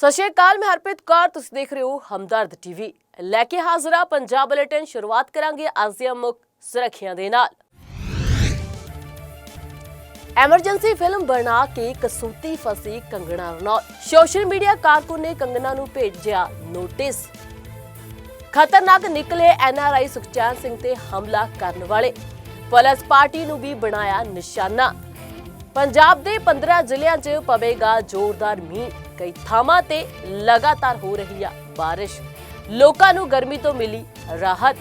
ਸਤਿ ਸ਼੍ਰੀ ਅਕਾਲ, ਮੈਂ ਹਰਪ੍ਰੀਤ ਕੌਰ, ਤੁਸੀਂ ਦੇਖ ਰਹੇ ਹੋ ਹਮਦਰਦ ਟੀਵੀ। ਲੈ ਕੇ ਹਾਜ਼ਰਾ ਪੰਜਾਬ ਬੁਲੇਟਿਨ, ਸ਼ੁਰੂਆਤ ਕਰਾਂਗੇ ਅੱਜ ਦੀਆਂ ਮੁੱਖ ਸੁਰੱਖਿਆ ਦੇ ਨਾਲ। ਐਮਰਜੈਂਸੀ ਫਿਲਮ ਬਣਾ ਕੇ ਕਸੂਤੀ ਫਸੀ ਕੰਗਣਾ ਰਣੌਤ। ਸੋਸ਼ਲ ਮੀਡੀਆ ਕਾਰਕੁਨ ਨੇ ਕੰਗਣਾ ਨੂੰ ਭੇਜਿਆ ਨੋਟਿਸ। ਖਤਰਨਾਕ ਨਿਕਲੇ ਐਨਆਰਆਈ ਸੁਖਚੈਨ ਸਿੰਘ ਤੇ ਹਮਲਾ ਕਰਨ ਵਾਲੇ। ਪੁਲਿਸ ਪਾਰਟੀ ਨੂੰ ਵੀ ਬਣਾਇਆ ਨਿਸ਼ਾਨਾ। ਪੰਜਾਬ ਦੇ 15 ਜ਼ਿਲ੍ਹਿਆਂ 'ਚ ਪਵੇਗਾ ਜ਼ੋਰਦਾਰ ਮੀਂਹ। ਕਈ ਥਾਵਾਂ ਤੇ ਲਗਾਤਾਰ ਹੋ ਰਹੀ ਆ ਬਾਰਿਸ਼। ਲੋਕਾਂ ਨੂੰ ਗਰਮੀ ਤੋਂ ਮਿਲੀ ਰਾਹਤ।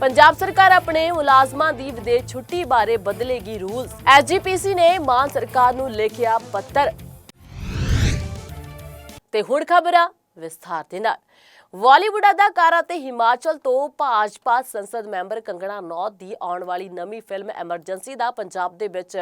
ਪੰਜਾਬ ਸਰਕਾਰ ਆਪਣੇ ਮੁਲਾਜ਼ਮਾਂ ਦੀ ਵਿਦੇਸ਼ ਛੁੱਟੀ ਬਾਰੇ ਬਦਲੇਗੀ ਰੂਲਸ। ਐਸਜੀਪੀਸੀ ਨੇ ਮਾਨ ਸਰਕਾਰ ਨੂੰ ਲਿਖਿਆ ਪੱਤਰ। ਤੇ ਹੁਣ ਖਬਰਾਂ ਵਿਸਥਾਰ ਦੇ ਨਾਲ। ਬਾਲੀਵੁੱਡ ਅਦਾਕਾਰਾ ਤੇ ਹਿਮਾਚਲ ਤੋਂ ਭਾਜਪਾ ਸੰਸਦ ਮੈਂਬਰ ਕੰਗਣਾ ਨੌਤ ਦੀ ਆਉਣ ਵਾਲੀ ਨਵੀਂ ਫਿਲਮ ਐਮਰਜੈਂਸੀ ਦਾ ਪੰਜਾਬ ਦੇ ਵਿੱਚ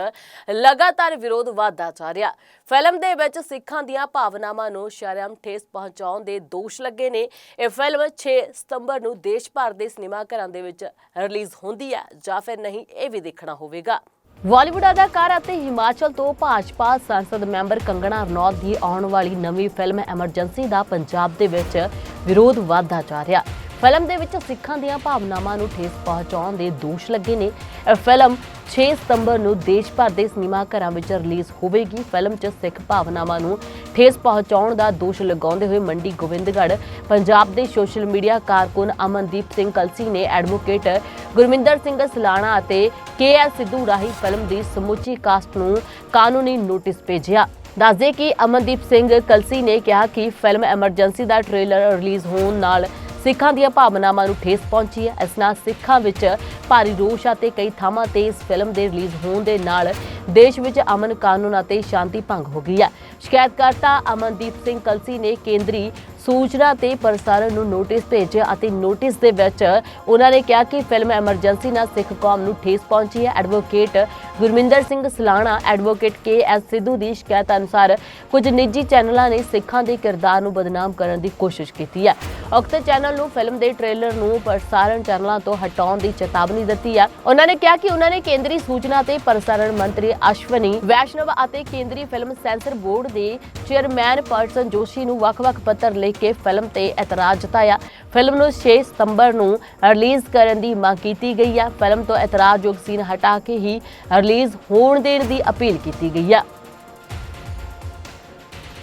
ਲਗਾਤਾਰ ਵਿਰੋਧ ਵਧਦਾ ਜਾ ਰਿਹਾ। ਫਿਲਮ ਦੇ ਵਿੱਚ ਸਿੱਖਾਂ ਦੀਆਂ ਭਾਵਨਾਵਾਂ ਨੂੰ ਸ਼ਰਮ ਠੇਸ ਪਹੁੰਚਾਉਣ ਦੇ ਦੋਸ਼ ਲੱਗੇ ਨੇ। ਇਹ ਫਿਲਮ 6 ਸਤੰਬਰ ਨੂੰ ਦੇਸ਼ ਭਰ ਦੇ ਸਿਨੇਮਾ ਘਰਾਂ ਦੇ ਵਿੱਚ ਰਿਲੀਜ਼ ਹੁੰਦੀ ਹੈ ਜਾਂ ਫਿਰ ਨਹੀਂ, ਇਹ ਵੀ ਦੇਖਣਾ ਹੋਵੇਗਾ। ਬਾਲੀਵੁੱਡ ਅਦਾਕਾਰ ਅਤੇ ਹਿਮਾਚਲ ਤੋਂ ਭਾਜਪਾ ਸੰਸਦ ਮੈਂਬਰ ਕੰਗਣਾ ਰਣੌਤ ਦੀ ਆਉਣ ਵਾਲੀ ਨਵੀਂ ਫਿਲਮ ਐਮਰਜੈਂਸੀ ਦਾ ਪੰਜਾਬ ਦੇ ਵਿੱਚ ਵਿਰੋਧ ਵਧਦਾ ਜਾ ਰਿਹਾ। ਫਿਲਮ ਦੇ ਵਿੱਚ ਸਿੱਖਾਂ ਦੀਆਂ ਭਾਵਨਾਵਾਂ ਨੂੰ ਠੇਸ ਪਹੁੰਚਾਉਣ ਦੇ ਦੋਸ਼ ਲੱਗੇ ਨੇ। ਇਹ ਫਿਲਮ 6 ਸਤੰਬਰ ਨੂੰ ਦੇਸ਼ ਭਰ ਦੇ ਸਿਨੇਮਾ ਘਰਾਂ ਵਿੱਚ ਰਿਲੀਜ਼ ਹੋਵੇਗੀ। ਫਿਲਮ 'ਚ ਸਿੱਖ ਭਾਵਨਾਵਾਂ ਨੂੰ ਠੇਸ ਪਹੁੰਚਾਉਣ ਦਾ ਦੋਸ਼ ਲਗਾਉਂਦੇ ਹੋਏ ਮੰਡੀ ਗੋਬਿੰਦਗੜ੍ਹ, ਪੰਜਾਬ ਦੇ ਸੋਸ਼ਲ ਮੀਡੀਆ ਕਾਰਕੁਨ ਅਮਨਦੀਪ ਸਿੰਘ ਕਲਸੀ ਨੇ ਐਡਵੋਕੇਟ ਗੁਰਮਿੰਦਰ ਸਿੰਘ ਸਲਾਣਾ ਅਤੇ ਕੇ ਐਸ ਸਿੱਧੂ ਰਾਹੀਂ ਫਿਲਮ ਦੀ ਸਮੁੱਚੀ ਕਾਸਟ ਨੂੰ ਕਾਨੂੰਨੀ ਨੋਟਿਸ ਭੇਜਿਆ। ਦੱਸਦੇ ਕਿ ਅਮਨਦੀਪ ਸਿੰਘ ਕਲਸੀ ਨੇ ਕਿਹਾ ਕਿ ਫਿਲਮ ਐਮਰਜੈਂਸੀ ਦਾ ਟ੍ਰੇਲਰ ਰਿਲੀਜ਼ ਹੋਣ ਨਾਲ ਸਿੱਖਾਂ ਦੀਆਂ ਭਾਵਨਾਵਾਂ ਨੂੰ ਠੇਸ ਪਹੁੰਚੀ ਹੈ। ਇਸ ਨਾਲ ਸਿੱਖਾਂ ਵਿੱਚ ਭਾਰੀ ਰੋਸ਼ ਅਤੇ ਕਈ ਥਾਵਾਂ ਤੇ ਇਸ ਫਿਲਮ ਦੇ ਰਿਲੀਜ਼ ਹੋਣ ਦੇ ਨਾਲ ਦੇਸ਼ ਵਿੱਚ ਅਮਨ ਕਾਨੂੰਨ ਅਤੇ ਸ਼ਾਂਤੀ ਭੰਗ ਹੋ ਗਈ ਹੈ। ਸ਼ਿਕਾਇਤਕਰਤਾ ਅਮਨਦੀਪ ਸਿੰਘ ਕਲਸੀ ਨੇ ਕੇਂਦਰੀ ਸੂਚਨਾ ਤੇ ਪ੍ਰਸਾਰਣ ਨੂੰ ਨੋਟਿਸ ਭੇਜਿਆ ਅਤੇ ਨੋਟਿਸ ਦੇ ਵਿੱਚ ਉਹਨਾਂ ਨੇ ਕਿਹਾ ਕਿ ਫਿਲਮ ਐਮਰਜੈਂਸੀ ਨਾਲ ਸਿੱਖ ਕੌਮ ਨੂੰ ਠੇਸ ਪਹੁੰਚੀ ਹੈ। Advocate Gurminder Singh Salana advocate K S Sidhu ਦੀ ਸ਼ਿਕਾਇਤ ਅਨੁਸਾਰ ਕੁਝ ਨਿੱਜੀ ਚੈਨਲਾਂ ਨੇ ਸਿੱਖਾਂ ਦੇ ਕਿਰਦਾਰ ਨੂੰ ਬਦਨਾਮ ਕਰਨ ਦੀ ਕੋਸ਼ਿਸ਼ ਕੀਤੀ ਹੈ। ਉਕਤ ਚੈਨਲ ਨੂੰ ਫਿਲਮ ਦੇ ਟ੍ਰੇਲਰ ਨੂੰ ਪ੍ਰਸਾਰਣ ਚੈਨਲਾਂ ਤੋਂ ਹਟਾਉਣ ਦੀ ਚੇਤਾਵਨੀ ਦਿੱਤੀ ਹੈ। ਉਹਨਾਂ ਨੇ ਕਿਹਾ ਕਿ ਉਹਨਾਂ ਨੇ ਕੇਂਦਰੀ ਸੂਚਨਾ ਤੇ ਪ੍ਰਸਾਰਣ ਮੰਤਰੀ ਅਸ਼ਵਨੀ, ਵੈਸ਼ਨਵ ਅਤੇ ਕੇਂਦਰੀ ਫਿਲਮ ਸੈਂਸਰ ਬੋਰਡ ਦੇ ਚੇਅਰਮੈਨ ਪਰਸਨ ਜੋਸ਼ੀ ਨੂੰ ਵੱਖ-ਵੱਖ ਪੱਤਰ ਲਿਖ ਕੇ ਫਿਲਮ ਤੇ ਇਤਰਾਜ਼ ਜਤਾਇਆ। ਫਿਲਮ ਨੂੰ 6 ਸਤੰਬਰ ਨੂੰ ਰਿਲੀਜ਼ ਕਰਨ ਦੀ ਮੰਗ ਕੀਤੀ ਗਈ ਹੈ ਫਿਲਮ ਤੋਂ ਇਤਰਾਜ਼ਯੋਗ ਸੀਨ ਹਟਾ ਕੇ ਹੀ ਰਿਲੀਜ਼ ਹੋਣ ਦੇਣ ਦੀ ਅਪੀਲ ਕੀਤੀ ਗਈ ਹੈ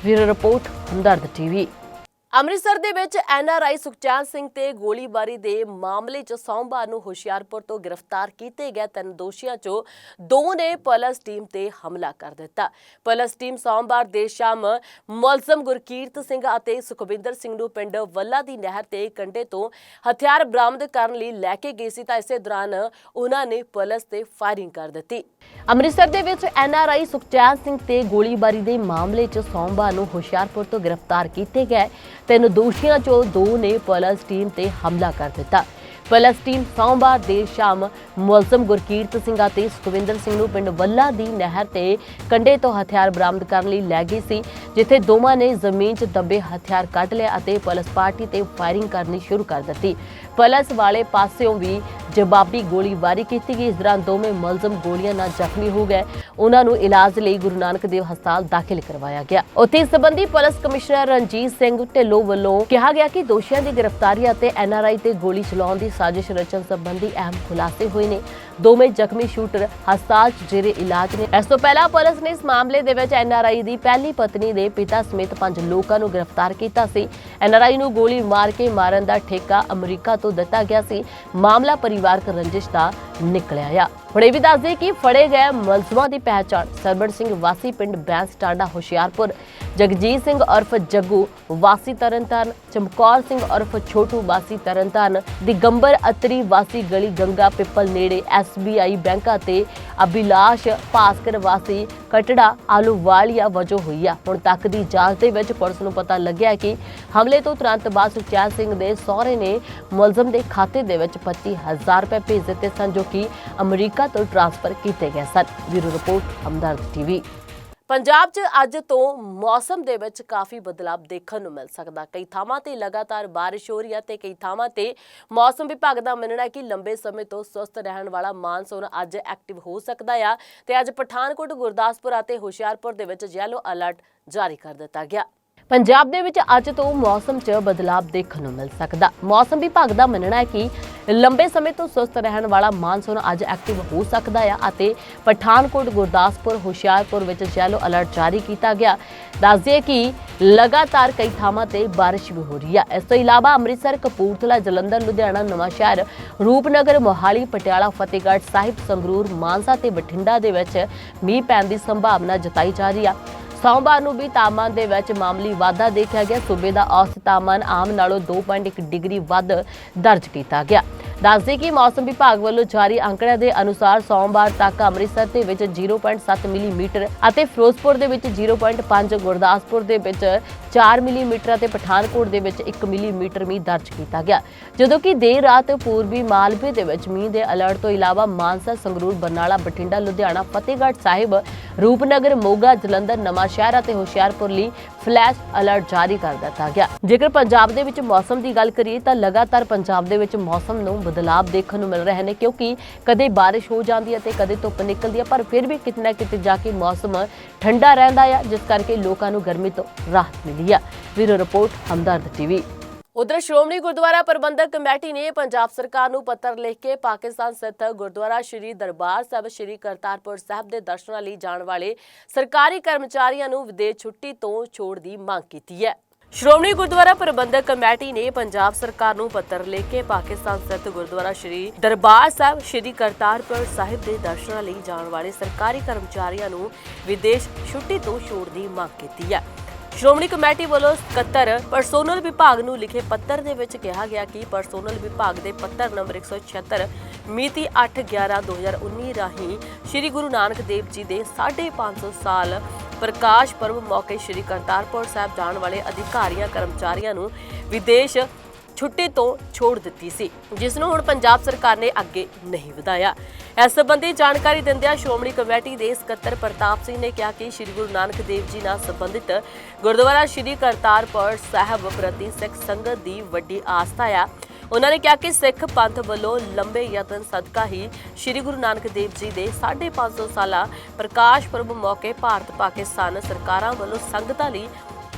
ਵੀਰ ਰਿਪੋਰਟ, ਹਮਦਰਦ ਟੀਵੀ। ਅੰਮ੍ਰਿਤਸਰ ਦੇ ਵਿੱਚ ਐਨਆਰਆਈ ਸੁਖਚੈਨ ਸਿੰਘ ਤੇ ਗੋਲੀਬਾਰੀ ਦੇ ਮਾਮਲੇ 'ਚ ਸੋਮਵਾਰ ਨੂੰ ਹੁਸ਼ਿਆਰਪੁਰ ਤੋਂ ਗ੍ਰਿਫਤਾਰ ਕੀਤੇ ਗਏ ਤਿੰਨ ਦੋਸ਼ੀਆਂ 'ਚੋਂ ਦੋ ਨੇ ਪੁਲਿਸ ਟੀਮ ਤੇ ਹਮਲਾ ਕਰ ਦਿੱਤਾ। ਪੁਲਿਸ ਟੀਮ ਸੋਮਵਾਰ ਦੇਰ ਸ਼ਾਮ ਮੁਲਜ਼ਮ ਗੁਰਕੀਰਤ ਸਿੰਘ ਅਤੇ ਸੁਖਵਿੰਦਰ ਸਿੰਘ ਨੂੰ ਪਿੰਡ ਵੱਲਾ ਦੀ ਨਹਿਰ ਤੇ ਕੰਢੇ ਤੋਂ ਹਥਿਆਰ ਬਰਾਮਦ ਕਰਨ ਲਈ ਲੈ ਕੇ ਗਈ ਸੀ ਤਾਂ ਇਸੇ ਦੌਰਾਨ ਉਹਨਾਂ ਨੇ ਪੁਲਿਸ ਤੇ ਫਾਇਰਿੰਗ ਕਰ ਦਿੱਤੀ। ਅੰਮ੍ਰਿਤਸਰ ਦੇ ਵਿੱਚ ਐਨਆਰਆਈ ਸੁਖਚੈਨ ਸਿੰਘ ਤੇ ਗੋਲੀਬਾਰੀ ਦੇ ਮਾਮਲੇ 'ਚ ਸੋਮਵਾਰ ਨੂੰ ਹੁਸ਼ਿਆਰਪੁਰ ਤੋਂ ਗ੍ਰਿਫਤਾਰ ਕੀਤੇ ਗਏ ਤਿੰਨ ਦੋਸ਼ੀਆਂ 'ਚੋਂ ਦੋ ਨੇ ਪੁਲਿਸ ਟੀਮ ਤੇ ਹਮਲਾ ਕਰ ਦਿੱਤਾ। ਪੁਲਿਸ ਟੀਮ ਸੋਮਵਾਰ ਦੇਰ ਸ਼ਾਮ ਮੁਲਜ਼ਮ ਗੁਰਕੀਰਤ ਸਿੰਘ ਅਤੇ ਸੁਖਵਿੰਦਰ ਸਿੰਘ ਨੂੰ ਪਿੰਡ ਵੱਲਾ ਦੀ ਨਹਿਰ ਤੇ ਕੰਢੇ ਤੋਂ ਹਥਿਆਰ ਬਰਾਮਦ ਕਰਨ ਲਈ ਲੈ ਗਈ ਸੀ, ਜਿੱਥੇ ਦੋਵਾਂ ਨੇ ਜ਼ਮੀਨ 'ਚ ਦੱਬੇ ਹਥਿਆਰ ਕੱਢ ਲਿਆ ਅਤੇ ਪੁਲਿਸ ਪਾਰਟੀ ਤੇ ਫਾਇਰਿੰਗ ਕਰਨੀ ਸ਼ੁਰੂ ਕਰ ਦਿੱਤੀ। ਪੁਲਿਸ ਵਾਲੇ ਪਾਸਿਓਂ ਵੀ ਜਵਾਬੀ ਗੋਲੀਬਾਰੀ ਕੀਤੀ ਗਈ, ਇਸ ਦੌਰਾਨ ਦੋਵੇਂ ਮੁਲਜ਼ਮ ਗੋਲੀਆਂ ਨਾਲ ਜ਼ਖਮੀ ਹੋ ਗਏ। ਉਹਨਾਂ ਨੂੰ ਇਲਾਜ ਲਈ ਗੁਰੂ ਨਾਨਕ ਦੇਵ ਹਸਪਤਾਲ ਦਾਖਲ ਕਰਵਾਇਆ ਗਿਆ। ਉੱਥੇ ਇਸ ਸੰਬੰਧੀ ਪੁਲਿਸ ਕਮਿਸ਼ਨਰ ਰਣਜੀਤ ਸਿੰਘ ਢਿੱਲੋਂ ਵੱਲੋਂ ਕਿਹਾ ਗਿਆ ਕਿ ਦੋਸ਼ੀਆਂ ਦੀ ਗ੍ਰਿਫਤਾਰੀ ਅਤੇ ਐਨਆਰਆਈ ਤੇ ਗੋਲੀ ਚਲਾਉਣ ਦੀ ਸਾਜ਼ਿਸ਼ ਰਚਨ ਸੰਬੰਧੀ ਅਹਿਮ ਖੁਲਾਸੇ ਹੋਏ ਨੇ। ਦੋਵੇਂ ਜ਼ਖਮੀ ਸ਼ੂਟਰ ਹਸਪਤਾਲ 'ਚ ਜਿਹੜੇ ਇਲਾਜ ਨੇ। ਇਸ ਤੋਂ ਪਹਿਲਾਂ ਪੁਲਿਸ ਨੇ ਇਸ ਮਾਮਲੇ ਦੇ ਵਿੱਚ ਐਨਆਰਆਈ ਦੀ ਪਹਿਲੀ ਪਤਨੀ ਦੇ ਪਿਤਾ ਸਮੇਤ ਪੰਜ ਲੋਕਾਂ ਨੂੰ ਗ੍ਰਿਫਤਾਰ ਕੀਤਾ ਸੀ। ਐਨਆਰਆਈ ਨੂੰ ਗੋਲੀ ਮਾਰ ਕੇ ਮਾਰਨ ਦਾ ਠੇਕਾ ਅਮਰੀਕਾ ਤੋਂ ਦਿੱਤਾ ਗਿਆ ਸੀ। ਮਾਮਲਾ ਪਰਿਵਾਰਕ ਰੰਜਿਸ਼ ਦਾ ਨਿਕਲਿਆ ਆ। ਹੁਣ ਇਹ ਵੀ ਦੱਸ ਦਈਏ ਕਿ ਫੜੇ ਗਏ ਮੁਲਜ਼ਮਾਂ ਦੀ ਪਹਿਚਾਣ ਸਰਬਣ ਸਿੰਘ ਵਾਸੀ ਪਿੰਡ ਬੈਂਸ ਟਾਂਡਾ ਹੁਸ਼ਿਆਰਪੁਰ ਜਗਜੀਤ ਸਿੰਘ ਉਰਫ ਜੱਗੂ, ਵਾਸੀ ਤਰਨਤਾਰਨ, ਚਮਕੌਰ ਸਿੰਘ ਉਰਫ ਛੋਟੂ, ਵਾਸੀ ਤਰਨਤਾਰਨ, ਦਿਗੰਬਰ ਅਤਰੀ, ਵਾਸੀ ਗਲੀ ਗੰਗਾ, ਪਿੱਪਲ ਨੇੜੇ ਐਸਬੀਆਈ ਬੈਂਕਾਂ ਤੇ ਅਭਿਲਾਸ਼ ਭਾਸਕਰ, ਵਾਸੀ ਕਟੜਾ ਆਲੂਵਾਲੀਆ ਵਜੋਂ ਹੋਈ ਆ। ਹੁਣ ਤੱਕ ਦੀ ਜਾਂਚ ਦੇ ਵਿੱਚ ਪੁਲਿਸ ਨੂੰ ਪਤਾ ਲੱਗਿਆ ਕਿ ਹਮਲੇ ਤੋਂ ਤੁਰੰਤ ਬਾਅਦ ਸੁਖਚੈਨ ਸਿੰਘ ਦੇ ਸਹੁਰੇ ਨੇ ਮੁਲਜ਼ਮ ਦੇ ਖਾਤੇ ਦੇ ਵਿੱਚ 25000 ਰੁਪਏ ਭੇਜ ਦਿੱਤੇ ਸਨ, ਜੋ ਕਿ ਅਮਰੀਕਾ ਤੋਂ ਟ੍ਰਾਂਸਫਰ ਕੀਤੇ ਗਏ ਸਨ। Bureau report Hamdard TV. Punjab 'ਚ ਅੱਜ ਤੋਂ ਮੌਸਮ ਦੇ ਵਿੱਚ ਕਾਫੀ ਬਦਲਾਅ ਦੇਖਣ ਨੂੰ ਮਿਲ ਸਕਦਾ। ਕਈ ਥਾਵਾਂ ਤੇ ਲਗਾਤਾਰ ਬਾਰਿਸ਼ ਹੋ ਰਹੀ ਹੈ ਤੇ ਕਈ ਥਾਵਾਂ ਤੇ ਮੌਸਮ ਵਿਭਾਗ ਦਾ ਮੰਨਣਾ ਹੈ ਕਿ ਲੰਬੇ ਸਮੇਂ ਤੋਂ ਸੁਸਤ ਰਹਿਣ ਵਾਲਾ ਮਾਨਸੂਨ ਅੱਜ ਐਕਟਿਵ ਹੋ ਸਕਦਾ ਆ ਤੇ ਅੱਜ ਪਠਾਨਕੋਟ, ਗੁਰਦਾਸਪੁਰ ਅਤੇ ਹੁਸ਼ਿਆਰਪੁਰ ਦੇ ਵਿੱਚ ਯੈਲੋ ਅਲਰਟ ਜਾਰੀ ਕਰ ਦਿੱਤਾ ਗਿਆ। ਪੰਜਾਬ ਦੇ ਵਿੱਚ ਅੱਜ ਤੋਂ ਮੌਸਮ 'ਚ ਬਦਲਾਅ ਦੇਖਣ ਨੂੰ ਮਿਲ ਸਕਦਾ। ਮੌਸਮ ਵਿਭਾਗ ਦਾ ਮੰਨਣਾ ਹੈ ਕਿ ਲੰਬੇ ਸਮੇਂ ਤੋਂ ਸੁਸਤ ਰਹਿਣ ਵਾਲਾ ਮਾਨਸੂਨ ਅੱਜ ਐਕਟਿਵ ਹੋ ਸਕਦਾ ਹੈ ਅਤੇ ਪਠਾਨਕੋਟ, ਗੁਰਦਾਸਪੁਰ, ਹੁਸ਼ਿਆਰਪੁਰ ਵਿੱਚ ਯੈਲੋ ਅਲਰਟ ਜਾਰੀ ਕੀਤਾ ਗਿਆ। ਦੱਸਦੇ ਕਿ ਲਗਾਤਾਰ ਕਈ ਥਾਵਾਂ ਤੇ ਬਾਰਿਸ਼ ਵੀ ਹੋ ਰਹੀ ਹੈ ਇਸ ਤੋਂ ਇਲਾਵਾ ਅੰਮ੍ਰਿਤਸਰ, ਕਪੂਰਥਲਾ, ਜਲੰਧਰ, ਲੁਧਿਆਣਾ ਨਵਾਂਸ਼ਹਿਰ ਰੂਪਨਗਰ, ਮੋਹਾਲੀ, ਪਟਿਆਲਾ, ਫਤਿਹਗੜ੍ਹ ਸਾਹਿਬ, ਸੰਗਰੂਰ, ਮਾਨਸਾ ਤੇ ਬਠਿੰਡਾ ਦੇ ਵਿੱਚ ਮੀਂਹ ਪੈਣ ਦੀ ਸੰਭਾਵਨਾ ਜਤਾਈ ਜਾ ਰਹੀ ਹੈ ਸੋਮਵਾਰ ਨੂੰ ਵੀ ਤਾਪਮਾਨ ਦੇ ਵਿੱਚ ਮਾਮੂਲੀ ਵਾਧਾ ਦੇਖਿਆ ਗਿਆ। ਸੂਬੇ ਦਾ ਔਸਤ ਤਾਪਮਾਨ ਆਮ ਨਾਲੋਂ 2.1 ਡਿਗਰੀ ਵੱਧ ਦਰਜ ਕੀਤਾ ਗਿਆ। ਦੱਸਦੇ ਕਿ ਮੌਸਮ ਵਿਭਾਗ ਵੱਲੋਂ ਜਾਰੀ ਅੰਕੜਿਆਂ ਦੇ ਅਨੁਸਾਰ ਸੋਮਵਾਰ ਤੱਕ ਅੰਮ੍ਰਿਤਸਰ ਦੇ ਵਿੱਚ 0.7 ਮਿਲੀਮੀਟਰ ਅਤੇ ਫਿਰੋਜ਼ਪੁਰ ਦੇ ਵਿੱਚ 0.5 ਗੁਰਦਾਸਪੁਰ ਦੇ ਵਿੱਚ 4 ਮਿਲੀਮੀਟਰ ਅਤੇ ਪਠਾਨਕੋਟ ਦੇ ਵਿੱਚ 1 ਮਿਲੀਮੀਟਰ ਮੀਂਹ ਦਰਜ ਕੀਤਾ ਗਿਆ। ਜਦੋਂ ਕਿ ਦੇਰ ਰਾਤ ਪੂਰਬੀ ਮਾਲਵੇ ਦੇ ਵਿੱਚ ਮੀਂਹ ਦੇ ਅਲਰਟ ਤੋਂ ਇਲਾਵਾ ਮਾਨਸਾ, ਸੰਗਰੂਰ, ਬਰਨਾਲਾ, ਬਠਿੰਡਾ, ਲੁਧਿਆਣਾ, ਫਤਿਹਗੜ੍ਹ ਸਾਹਿਬ ਰੂਪਨਗਰ, ਮੋਗਾ, ਜਲੰਧਰ, ਨਵਾਂਸ਼ਹਿਰ ਅਤੇ ਹੁਸ਼ਿਆਰਪੁਰ ਲਈ ਫਲੈਸ਼ ਅਲਰਟ ਜਾਰੀ ਕਰ ਦਿੱਤਾ ਗਿਆ। ਜੇਕਰ ਪੰਜਾਬ ਦੇ ਵਿੱਚ ਮੌਸਮ ਦੀ ਗੱਲ ਕਰੀਏ ਤਾਂ ਲਗਾਤਾਰ ਪੰਜਾਬ ਦੇ ਵਿੱਚ ਮੌਸਮ ਨੂੰ ਬਦਲਾਅ ਦੇਖਣ ਨੂੰ ਮਿਲ ਰਹੇ ਨੇ ਕਿਉਂਕਿ ਕਦੇ ਬਾਰਿਸ਼ ਹੋ ਜਾਂਦੀ ਹੈ ਤੇ ਕਦੇ ਧੁੱਪ ਨਿਕਲਦੀ ਹੈ, ਪਰ ਫਿਰ ਵੀ ਕਿਤੇ ਨਾ ਕਿਤੇ ਜਾ ਕੇ ਮੌਸਮ ਠੰਡਾ ਰਹਿੰਦਾ ਹੈ ਜਿਸ ਕਰਕੇ ਲੋਕਾਂ ਨੂੰ ਗਰਮੀ ਤੋਂ ਰਾਹਤ ਮਿਲੀ ਹੈ ਵੀਰੋ ਰਿਪੋਰਟ, ਹਮਦਰਦ ਟੀਵੀ। ਉਧਰ ਸ਼੍ਰੋਮਣੀ ਗੁਰਦੁਆਰਾ ਪ੍ਰਬੰਧਕ ਕਮੇਟੀ ਨੇ ਪੰਜਾਬ ਸਰਕਾਰ ਨੂੰ ਪੱਤਰ ਲਿਖ ਕੇ ਪਾਕਿਸਤਾਨ ਸਥਿਤ ਗੁਰਦੁਆਰਾ ਸ਼੍ਰੀ ਦਰਬਾਰ ਸਾਹਿਬ, ਸ਼੍ਰੀ ਕਰਤਾਰਪੁਰ ਸਾਹਿਬ ਦੇ ਦਰਸ਼ਨਾਂ ਲਈ ਜਾਣ ਵਾਲੇ ਸਰਕਾਰੀ ਕਰਮਚਾਰੀਆਂ ਨੂੰ ਵਿਦੇਸ਼ ਛੁੱਟੀ ਤੋਂ ਛੋੜ ਦੀ ਮੰਗ ਕੀਤੀ ਹੈ। ਸ਼੍ਰੋਮਣੀ ਗੁਰਦੁਆਰਾ ਪ੍ਰਬੰਧਕ ਕਮੇਟੀ ਨੇ ਪੰਜਾਬ ਸਰਕਾਰ ਨੂੰ ਪੱਤਰ ਲਿਖ ਕੇ ਪਾਕਿਸਤਾਨ ਸਥਿਤ ਗੁਰਦੁਆਰਾ ਸ਼੍ਰੀ ਦਰਬਾਰ ਸਾਹਿਬ, ਸ਼੍ਰੀ ਕਰਤਾਰਪੁਰ ਸਾਹਿਬ ਦੇ ਦਰਸ਼ਨਾਂ ਲਈ ਜਾਣ ਵਾਲੇ ਸਰਕਾਰੀ ਕਰਮਚਾਰੀਆਂ ਨੂੰ ਵਿਦੇਸ਼ ਛੁੱਟੀ ਤੋਂ ਛੋੜ ਦੀ ਮੰਗ ਕੀਤੀ ਹੈ। ਸ਼੍ਰੋਮਣੀ ਕਮੇਟੀ ਵੱਲੋਂ ਸਕੱਤਰ ਪਰਸੋਨਲ ਵਿਭਾਗ ਨੂੰ ਲਿਖੇ ਪੱਤਰ ਦੇ ਵਿੱਚ ਕਿਹਾ ਗਿਆ ਕਿ ਪਰਸੋਨਲ ਵਿਭਾਗ ਦੇ ਪੱਤਰ ਨੰਬਰ 176 ਮਿਤੀ 8/11/2019 ਰਾਹੀਂ ਸ੍ਰੀ ਗੁਰੂ ਨਾਨਕ ਦੇਵ ਜੀ ਦੇ 550 ਸਾਲ ਪ੍ਰਕਾਸ਼ ਪਰਬ ਮੌਕੇ ਸ੍ਰੀ ਕਰਤਾਰਪੁਰ ਸਾਹਿਬ ਜਾਣ ਵਾਲੇ ਅਧਿਕਾਰੀਆਂ, ਕਰਮਚਾਰੀਆਂ ਨੂੰ ਵਿਦੇਸ਼ ਛੁੱਟੀ ਤੋਂ ਛੋੜ ਦਿੱਤੀ ਸੀ, ਜਿਸ ਨੂੰ ਹੁਣ ਪੰਜਾਬ ਸਰਕਾਰ ਨੇ ਅੱਗੇ ਨਹੀਂ ਵਧਾਇਆ। ਇਸ ਸੰਬੰਧੀ ਜਾਣਕਾਰੀ ਦਿੰਦਿਆਂ ਸ਼੍ਰੋਮਣੀ ਕਮੇਟੀ ਦੇ ਸਕੱਤਰ ਪ੍ਰਤਾਪ ਸਿੰਘ ਨੇ ਕਿਹਾ ਕਿ ਸ੍ਰੀ ਗੁਰੂ ਨਾਨਕ ਦੇਵ ਜੀ ਨਾਲ ਸੰਬੰਧਿਤ ਗੁਰਦੁਆਰਾ ਸ੍ਰੀ ਕਰਤਾਰਪੁਰ ਸਾਹਿਬ ਪ੍ਰਤੀ ਸਿੱਖ ਸੰਗਤ ਦੀ ਵੱਡੀ ਆਸਥਾ ਆ। ਉਹਨਾਂ ਨੇ ਕਿਹਾ ਕਿ ਸਿੱਖ ਪੰਥ ਵੱਲੋਂ ਲੰਬੇ ਯਤਨ ਸਦਕਾ ਹੀ ਸ੍ਰੀ ਗੁਰੂ ਨਾਨਕ ਦੇਵ ਜੀ ਦੇ 550 ਸਾਲਾ ਪ੍ਰਕਾਸ਼ ਪੁਰਬ ਮੌਕੇ ਭਾਰਤ ਪਾਕਿਸਤਾਨ ਸਰਕਾਰਾਂ ਵੱਲੋਂ ਸੰਗਤਾਂ ਲਈ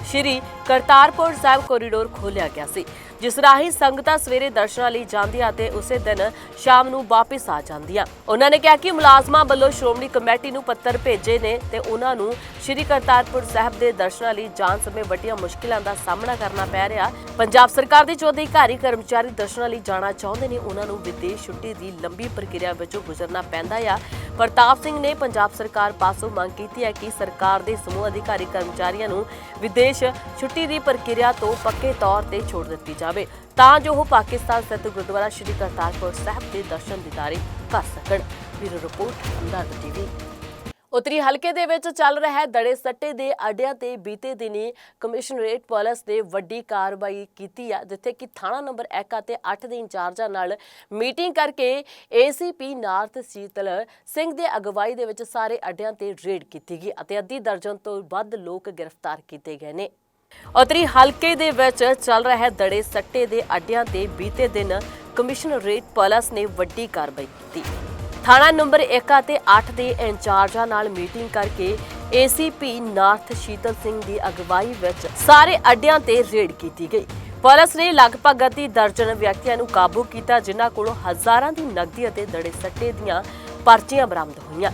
ਸ਼੍ਰੀ ਕਰਤਾਰਪੁਰ ਸਾਹਿਬ ਕੋਰੀਡੋਰ ਖੋਲ੍ਹਿਆ ਗਿਆ ਸੀ। ਜਿਸ ਰਾਹੀਂ ਸੰਗਤਾਂ ਸਵੇਰੇ ਦਰਸ਼ਨਾਂ ਲਈ ਜਾਂਦੀਆਂ ਤੇ ਉਸੇ ਦਿਨ ਸ਼ਾਮ ਨੂੰ ਵਾਪਸ ਆ ਜਾਂਦੀਆਂ। ਉਹਨਾਂ ਨੇ ਕਿਹਾ ਕਿ ਮੁਲਾਜ਼ਮਾਂ ਵੱਲੋਂ ਸ਼੍ਰੋਮਣੀ ਕਮੇਟੀ ਨੂੰ ਪੱਤਰ ਭੇਜੇ ਨੇ ਤੇ ਉਹਨਾਂ ਨੂੰ ਸ਼੍ਰੀ ਕਰਤਾਰਪੁਰ ਸਾਹਿਬ ਦੇ ਦਰਸ਼ਨਾਂ ਲਈ ਜਾਣ ਸਮੇਂ ਵੱਡੀਆਂ ਮੁਸ਼ਕਿਲਾਂ ਦਾ ਸਾਹਮਣਾ ਕਰਨਾ ਪੈ ਰਿਹਾ। ਪੰਜਾਬ ਸਰਕਾਰ ਦੇ ਜੋ ਅਧਿਕਾਰੀ, ਕਰਮਚਾਰੀ ਦਰਸ਼ਨਾਂ ਲਈ ਜਾਣਾ ਚਾਹੁੰਦੇ ਨੇ, ਉਹਨਾਂ ਨੂੰ ਵਿਦੇਸ਼ ਛੁੱਟੀ ਦੀ ਲੰਬੀ ਪ੍ਰਕਿਰਿਆ ਵਿੱਚੋਂ ਗੁਜ਼ਰਨਾ ਪੈਂਦਾ ਆ। ਪ੍ਰਤਾਪ ਸਿੰਘ ਨੇ ਪੰਜਾਬ ਸਰਕਾਰ ਪਾਸੋਂ ਮੰਗ ਕੀਤੀ ਹੈ ਕਿ ਸਰਕਾਰ ਦੇ ਸਮੂਹ ਅਧਿਕਾਰੀ ਕਰਮਚਾਰੀਆਂ ਨੂੰ ਵਿਦੇਸ਼ ਛੁੱਟੀ ਦੀ ਪ੍ਰਕਿਰਿਆ ਤੋਂ ਪੱਕੇ ਤੌਰ ਤੇ ਛੋੜ ਦਿੱਤੀ ਜਾਵੇ। ਤਾਂ ਜੋ ਉਹ ਪਾਕਿਸਤਾਨ ਸਥਿਤ ਗੁਰਦੁਆਰਾ ਸ਼੍ਰੀ ਕਰਤਾਰਪੁਰ ਸਾਹਿਬ ਦੇ ਦਰਸ਼ਨ ਦਿਦਾਰੇ ਕਰ ਸਕਣ। ਵੀਰੋ ਰਿਪੋਰਟ ਹਮਦਰਦ ਟੀਵੀ। ਉਤਰੀ ਹਲਕੇ ਦੇ ਵਿੱਚ ਚੱਲ ਰਿਹਾ ਹੈ ਦੜੇ ਸੱਟੇ ਦੇ ਅੱਡਿਆਂ ਤੇ ਬੀਤੇ ਦਿਨੀ ਕਮਿਸ਼ਨਰੇਟ ਪੁਲਿਸ ਨੇ ਵੱਡੀ ਕਾਰਵਾਈ ਕੀਤੀ ਹੈ ਜਿੱਥੇ ਕਿ ਥਾਣਾ ਨੰਬਰ 1 ਅਤੇ 8 ਦੇ ਇੰਚਾਰਜਾਂ ਨਾਲ ਮੀਟਿੰਗ ਕਰਕੇ ਏਸੀਪੀ ਨਾਰਥ ਸੀਤਲ ਸਿੰਘ ਦੇ ਅਗਵਾਈ ਦੇ ਵਿੱਚ ਸਾਰੇ ਅੱਡਿਆਂ ਤੇ ਰੇਡ ਕੀਤੀ ਗਈ ਅਤੇ ਅੱਧੀ ਦਰਜਨ ਤੋਂ ਵੱਧ ਲੋਕ ਗ੍ਰਿਫਤਾਰ ਕੀਤੇ ਗਏ ਨੇ। ਉਤਰੀ ਹਲਕੇ ਦੇ ਵਿੱਚ ਚੱਲ ਰਿਹਾ ਹੈ ਦੜੇ ਸੱਟੇ ਦੇ ਅੱਡਿਆਂ ਤੇ ਬੀਤੇ ਦਿਨ ਕਮਿਸ਼ਨਰੇਟ ਪੁਲਿਸ ਨੇ ਵੱਡੀ ਕਾਰਵਾਈ ਕੀਤੀ। ਥਾਣਾ ਨੰਬਰ 1 ਅਤੇ 8 ਦੇ ਇੰਚਾਰਜਾਂ ਨਾਲ ਮੀਟਿੰਗ ਕਰਕੇ ਏਸੀਪੀ ਨਾਰਥ ਸ਼ੀਤਲ ਸਿੰਘ ਦੀ ਅਗਵਾਈ ਵਿੱਚ ਸਾਰੇ ਅੱਡਿਆਂ ਤੇ ਰੇਡ ਕੀਤੀ ਗਈ। ਪੁਲਿਸ ਨੇ ਲਗਭਗ ਅੱਧੀ ਦਰਜਨ ਵਿਅਕਤੀਆਂ ਨੂੰ ਕਾਬੂ ਕੀਤਾ, ਜਿਨ੍ਹਾਂ ਕੋਲੋਂ ਹਜ਼ਾਰਾਂ ਦੀ ਨਕਦੀ ਅਤੇ ਦੜੇ ਸੱਟੇ ਦੀਆਂ ਪਰਚੀਆਂ ਬਰਾਮਦ ਹੋਈਆਂ।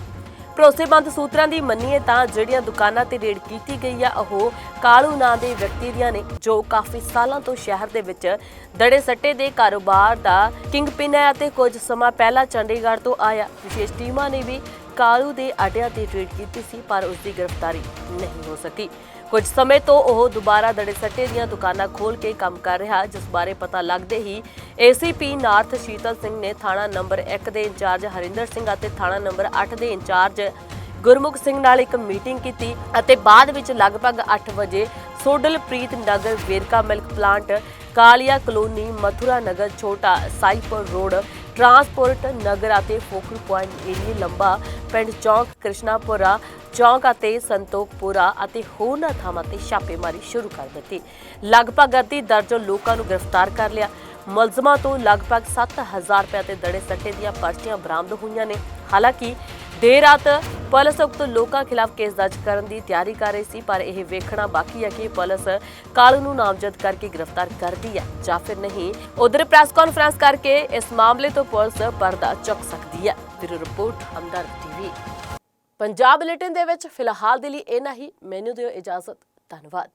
ਭਰੋਸੇਮੰਦ ਸੂਤਰਾਂ ਦੀ ਮੰਨੀਏ ਤਾਂ ਜਿਹੜੀਆਂ ਦੁਕਾਨਾਂ ਤੇ ਰੇਡ ਕੀਤੀ ਗਈ ਆ, ਉਹ ਕਾਲੂ ਨਾਂ ਦੇ ਵਿਅਕਤੀ ਦੀਆਂ ਨੇ, ਜੋ ਕਾਫੀ ਸਾਲਾਂ ਤੋਂ ਸ਼ਹਿਰ ਦੇ ਵਿੱਚ ਦੜੇ ਸੱਟੇ ਦੇ ਕਾਰੋਬਾਰ ਦਾ ਕਿੰਗ ਪਿਨ ਹੈ ਅਤੇ ਕੁਝ ਸਮਾਂ ਪਹਿਲਾਂ ਚੰਡੀਗੜ੍ਹ ਤੋਂ ਆਇਆ। ਵਿਸ਼ੇਸ਼ ਟੀਮਾਂ ਨੇ ਵੀ ਕਾਲੂ ਦੇ ਅੱਡਿਆਂ ਤੇ ਰੇਡ ਕੀਤੀ ਸੀ, ਪਰ ਉਸ ਦੀ ਗ੍ਰਿਫਤਾਰੀ ਨਹੀਂ ਹੋ ਸਕੀ। ਕੁਝ ਸਮੇਂ ਤੋਂ ਉਹ ਦੁਬਾਰਾ ਦੜੇ ਸੱਟੇ ਦੀਆਂ ਦੁਕਾਨਾਂ ਖੋਲ ਕੇ ਕੰਮ ਕਰ ਰਿਹਾ, ਜਿਸ ਬਾਰੇ ਪਤਾ ਲੱਗਦੇ ਹੀ ਏਸੀਪੀ ਨਾਰਥ ਸ਼ੀਤਲ ਸਿੰਘ ਨੇ ਥਾਣਾ ਨੰਬਰ 1 ਦੇ ਇੰਚਾਰਜ ਹਰਿੰਦਰ ਸਿੰਘ ਅਤੇ ਥਾਣਾ ਨੰਬਰ 8 ਦੇ ਇੰਚਾਰਜ ਗੁਰਮੁਖ ਸਿੰਘ ਨਾਲ ਇੱਕ ਮੀਟਿੰਗ ਕੀਤੀ ਅਤੇ ਬਾਅਦ ਵਿੱਚ ਲਗਭਗ 8 ਵਜੇ Sodalpreet Nagar Verka milk plant, Kalia colony, Mathura Nagar, Chhota Saipur road transport ਨਗਰ ਅਤੇ ਫੋਕਲ ਪੁਆਇੰਟ ਏਰੀਆ ਲੰਬਾ ਪਿੰਡ ਚੌਂਕ, ਕ੍ਰਿਸ਼ਨਾਪੁਰਾ ਚੌਂਕ ਅਤੇ ਸੰਤੋਖਪੁਰਾ ਅਤੇ ਹੋਰਨਾਂ ਥਾਵਾਂ ਤੇ ਛਾਪੇਮਾਰੀ ਸ਼ੁਰੂ ਕਰ ਦਿੱਤੀ। ਲਗਭਗ ਅੱਧੀ ਦਰਜਨ ਲੋਕਾਂ ਨੂੰ ਗ੍ਰਿਫਤਾਰ ਕਰ ਲਿਆ। ਮੁਲਜ਼ਮਾਂ ਤੋਂ ਲਗਭਗ 7000 ਰੁਪਏ ਤੇ ਦੜੇ ਸੱਟੇ ਦੀਆਂ ਪਰਚੀਆਂ ਬਰਾਮਦ ਹੋਈਆਂ ਨੇ। ਹਾਲਾਂਕਿ ਦੇਰ ਰਾਤ ਪੁਲਿਸ ਉਕਤ ਲੋਕਾਂ ਖਿਲਾਫ ਕੇਸ ਦਰਜ ਕਰਨ ਦੀ ਤਿਆਰੀ ਕਰ ਰਹੀ ਸੀ, ਪਰ ਇਹ ਵੇਖਣਾ ਬਾਕੀ ਹੈ ਕਿ ਪੁਲਿਸ ਕਾਲੂ ਨੂੰ ਨਾਮਜ਼ਦ ਕਰਕੇ ਗ੍ਰਿਫਤਾਰ ਕਰਦੀ ਹੈ ਜਾਂ ਫਿਰ ਨਹੀਂ। ਉਧਰ ਪ੍ਰੈਸ ਕਾਨਫਰੰਸ ਕਰਕੇ ਇਸ ਮਾਮਲੇ ਤੋਂ ਪੁਲਿਸ ਪਰਦਾ ਚੁੱਕ ਸਕਦੀ ਹੈ। ਫਿਰ report, Hamdard TV. Punjab bulletin ਦੇ ਵਿੱਚ ਫਿਲਹਾਲ ਦੇ ਲਈ ਇੰਨਾ ਹੀ। ਮੈਨੂੰ ਦਿਓ ਇਜਾਜ਼ਤ। ਧੰਨਵਾਦ।